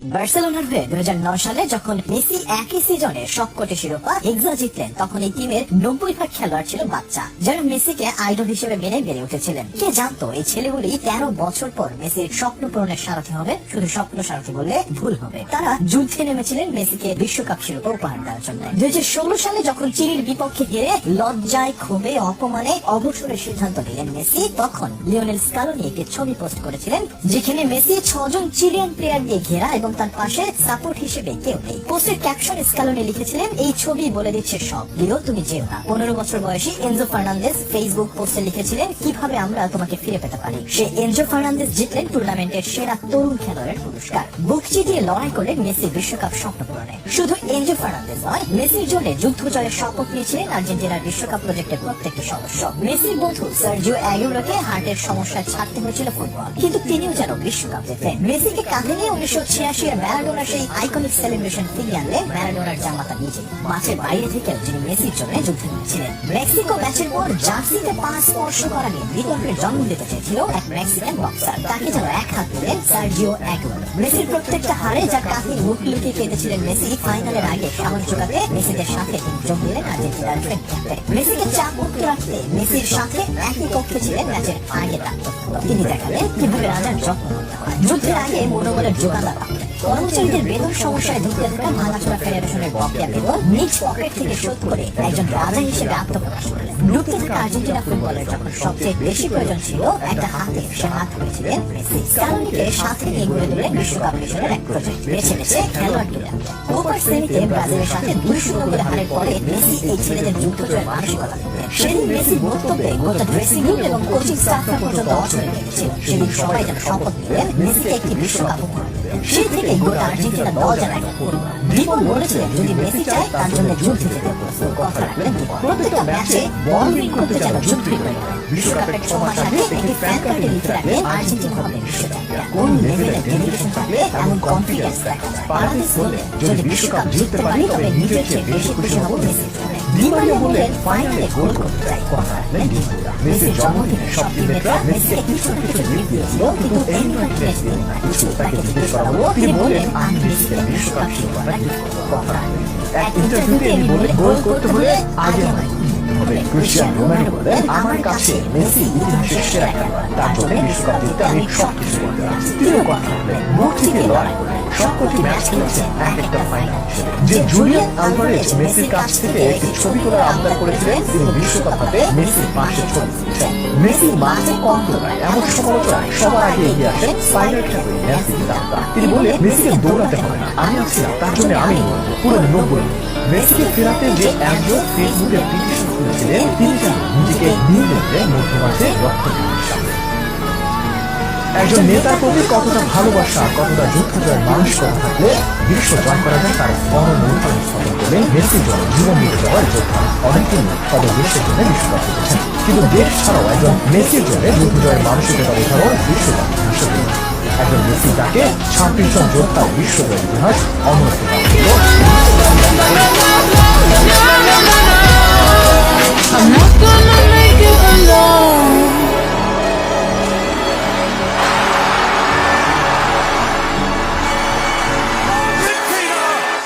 বার্সেলোনার হয়ে দুই হাজার নয় সালে যখন মেসি একই সিজনে সবকটি শিরোপা এক্সা জিতলেন, তখন এই টিমের নব্বই ভাগ খেলোয়াড় ছিল বাচ্চা, যারা মেসিকে আইডল হিসেবে মেনে বেড়ে উঠেছিলেন। কে জানতো, এই ছেলেগুলি তেরো বছর পর মেসির স্বপ্ন পূরণের সারথি হবে, শুধু স্বপ্ন সারথি বললে ভুল হবে। তারা যুদ্ধে নেমেছিলেন মেসিকে বিশ্বকাপ শিরোপা উপহার দেওয়ার জন্য। দুই হাজার ষোলো সালে যখন চিলির বিপক্ষে হেরে লজ্জায় ক্ষোভে অপমানে অবসরের সিদ্ধান্ত নিলেন মেসি, তখন লিওনেল স্কালোনি একটি ছবি পোস্ট করেছিলেন, যেখানে মেসি ছজন চিলিয়ান প্লেয়ার দিয়ে ঘেরা এবং তার পাশে সাপোর্ট হিসেবে কেউ নেই। পোস্টের ক্যাপশন স্কালোনি লিখেছিলেন, এই ছবি বলে দিচ্ছে সব। লিও তুমি যেও না। পনেরো বছর বয়সী এনজো ফার্নান্দেস ফেসবুক পোস্টে লিখেছিলেন, কীভাবে আমরা তোমাকে ফিরে পেতে পারি? সে এনজো ফার্নান্দেস জিতলেন টুর্নামেন্টের সেরা তরুণ খেলোয়াড়ের পুরস্কার। বুক চিতিয়ে লড়াই করলেন মেসি বিশ্বকাপ স্বপ্ন পূরণে। শুধু এনজো ফার্নান্দেস নয়, মেসির জন্য যুদ্ধ জয়ের শপথ নিয়েছিলেন আর্জেন্টিনার বিশ্বকাপ প্রজেক্টের প্রত্যেকটি সদস্য। মেসির বন্ধু সার্জিও অ্যাগুরোকে হার্টের সমস্যায় ছাড়তে হয়েছিল ফুটবল। কিন্তু তিনিও যেন বিশ্বকাপ জিতলেন মেসিকে কাঁধে নিয়ে উনিশশো ছিয়াশি ছিয়াশি এর ম্যারাডোনার সেই আইকনিক সেলিব্রেশন ফিরিয়ে আনলেন ম্যারাডোনার জামাতা নিজে। মাঠের বাইরে থেকেও যিনি মেসির জন্য যুদ্ধ নিয়েছিলেন মেক্সিকো ম্যাচের পর জার্সিতে পা স্পর্শ করা নিয়ে বিতর্কের জন্ম দিতে চেয়েছিল এক মেক্সিকান বক্সার তাকে যেন এক হাত দিলেন সার্জিও অ্যাগুরো মেসির প্রত্যেকটা হারে যা কাঁধে মুখ লুকিয়ে কেঁদেছিলেন মেসি, ফাইনালের আগে সাহস জোগাতে মেসিদের সাথে যোগ দিলেন আর্জেন্টিনার ট্রেন মেসিকে চাপ মুক্ত রাখতে মেসির সাথে একই কক্ষে ছিলেন ম্যাচের আগে তিনি দেখালেন কীভাবে রাজার যত্ন। যুদ্ধের আগে মনোবলের যোগান রাখতেন কর্মচারীদের বেতন সমস্যায় থাকা ভাঙাচোরা ফেডারেশনের নিজ পকেট থেকে শোধ করে একজন রাজা হিসেবে আত্মপ্রকাশ ডুবতে থাকা আর্জেন্টিনা ফুটবলের যখন সবচেয়ে বেশি প্রয়োজন ছিল, একটা হাতে সে হাত হয়েছিলেন মেসি। সাথে নিয়ে বিশ্বকাপ মিশনের এক প্রজেক্ট বেছে বেছে খেলোয়াড় কোপার ব্রাজিলের সাথে দুই শূন্য করে হারের পরে মেসি এই ছেলেদের জয়ের মানসিকতা সেদিন মেসির বক্তব্যে গোটা ড্রেসিং রুম এবং কোচিং স্টাফরা পর্যন্ত সেদিন সবাই যেন শপথ নিলেন, মেসিকে একটি বিশ্বকাপ উপহার। সেই থেকে গোটা আর্জেন্টিনা দল যেন একটা পরিবার যদি মেসি চায় তার জন্য যুদ্ধ যেতে প্রত্যেকটা ম্যাচে বল উইন করতে যেন যুদ্ধই করে বিশ্বকাপের ছ মাস আগে একটি ফ্যান কার্ডে লিখে রাখলেন আর্জেন্টিনা হবে কোন লেভেলের ডেডিকেশন থাকলে এমন কনফিডেন্স দেখা যায় পারাদিস বললেন যদি বিশ্বকাপ জিততে পারি তবে নিজের চেয়ে বেশি খুশি হব জন্য ডিমারিয়া বললেন ফাইনালে গোল করতে চাই কথা রাখলেন ডিমারিয়া মেসির জন্মদিনে সব টিমমেটরা মেসিকে কিছু না কিছু গিফট দিয়েছিল কিন্তু টেস্ট দিলেন কিছু তাকে জিজ্ঞেস করা হলো তিনি বললেন আমি মেসিকে বিশ্বকাপ শিরোপাটা গিফট করব কথা এক ইন্টারভিউতে তিনি বললেন গোল করতে হলে আগে আমায় হবে ক্রিশ্চিয়ান রোনাল্ডো বলেন আমার কাছে মেসি ইতিহাসের সেরা খেলোয়াড় তার জন্য বিশ্বকাপ জিততে আমি সব কিছু করতে পারছি তিনিও কথা বললেন মুখ থেকে লড়াই সবকটি ম্যাচ খেলেছেন এক একটা ফাইনাল যে জুলিয়ান আলভারেজ মেসির কাছ থেকে একটি ছবি তোলার আবদার করেছিলেন, তিনি বিশ্বকাপ হাতে মেসির পাশে ছবি তুলেছেন। মেসি মাঠে কম তোলায় এমন সফলতায় সবার আগে এগিয়ে আসেন স্পাইনাল ন্যান্সি দাদা। তিনি বললেন, মেসিকে দৌড়াতে হবে না, আমি না, তার জন্য আমি পুরো নব্বই। মেসিকে ফেরাতে যে একজন ফেসবুকে পিটিশন করেছিলেন, তিনি যেন নিজেকে নিয়ে নিলেন মধ্যমাঠে রক্ত একজন নেতার প্রতি কতটা ভালোবাসা, কতটা যুদ্ধ জয়ের মানসিকতা থাকলে বিশ্ব জয় করা যায় তার উদাহরণ স্থাপন করলেন জন্য জীবন দিয়ে যাওয়ার যোদ্ধা। অনেকেই তাদের দেশের জন্য বিশ্বকাপ জিতেছেন কিন্তু দেশ ছাড়াও একজন মেসির জন্য যুদ্ধ জয়ের বিশ্বকাপ হিসেবে একজন যাকে ছাব্বিশ জন যোদ্ধার বিশ্ব জয়ের ইতিহাস অমর